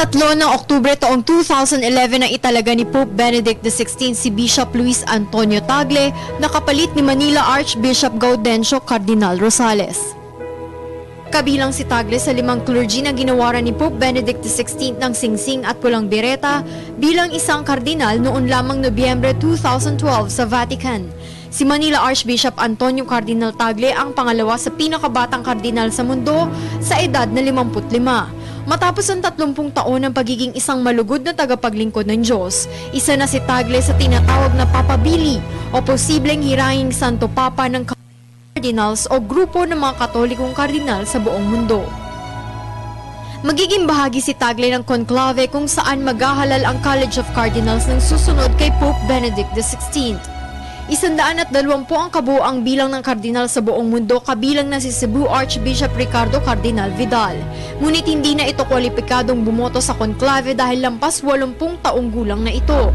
Ikalabintatlo ng Oktubre taong 2011 na italaga ni Pope Benedict XVI si Bishop Luis Antonio Tagle na kapalit ni Manila Archbishop Gaudencio Cardinal Rosales. Kabilang si Tagle sa limang clergy na ginawaran ni Pope Benedict XVI ng singsing at pulang bireta bilang isang kardinal noon lamang Nobyembre 2012 sa Vatican. Si Manila Archbishop Antonio Cardinal Tagle ang pangalawa sa pinakabatang kardinal sa mundo sa edad na 55. Matapos ang 30 taon ng pagiging isang malugod na tagapaglingkod ng Diyos, isa na si Tagle sa tinatawag na papabili o posibleng hirahing Santo Papa ng cardinals o grupo ng mga katolikong kardinal sa buong mundo. Magiging bahagi si Tagle ng conclave kung saan maghahalal ang College of Cardinals ng susunod kay Pope Benedict XVI. Isandaan at dalawampu ang kabuang bilang ng kardinal sa buong mundo kabilang na si Cebu Archbishop Ricardo Cardinal Vidal. Ngunit hindi na ito kwalipikadong bumoto sa conclave dahil lampas 80 taong gulang na ito.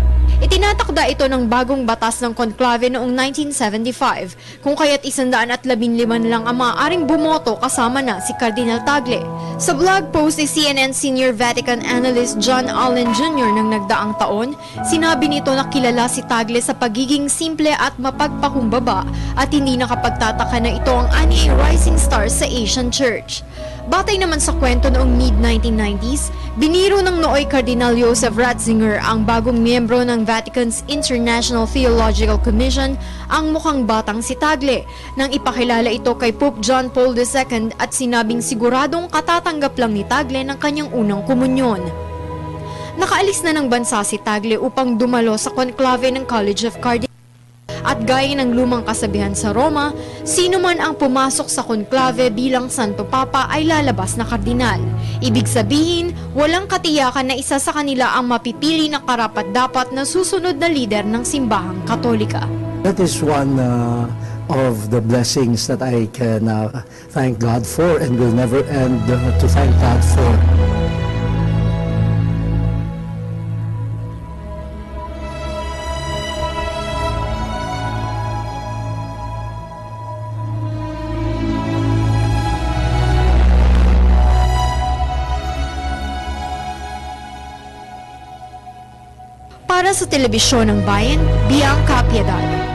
Itinatakda ito ng bagong batas ng conclave noong 1975, kung kaya't isandaan at labinliman lang ang maaaring bumoto kasama na si Cardinal Tagle. Sa blog post ni CNN Senior Vatican Analyst John Allen Jr. ng nagdaang taon, sinabi nito na kilala si Tagle sa pagiging simple at mapagpakumbaba at hindi nakapagtataka na ito ang ani rising star sa Asian Church. Batay naman sa kwento noong mid-1990s, biniro ng nooy Cardinal Joseph Ratzinger ang bagong miyembro ng Vatican's International Theological Commission ang mukhang batang si Tagle nang ipakilala ito kay Pope John Paul II at sinabing siguradong katatanggap lang ni Tagle ng kanyang unang komunyon. Nakaalis na ng bansa si Tagle upang dumalo sa conclave ng College of Cardinals. At gaya ng lumang kasabihan sa Roma, sino man ang pumasok sa conclave bilang Santo Papa ay lalabas na kardinal. Ibig sabihin, walang katiyakan na isa sa kanila ang mapipili na karapat-dapat na susunod na lider ng simbahang katolika. That is one uh, of the blessings that I can uh, thank God for and will never end uh, to thank God for. Para sa telebisyon ng bayan, Bianca Piedad.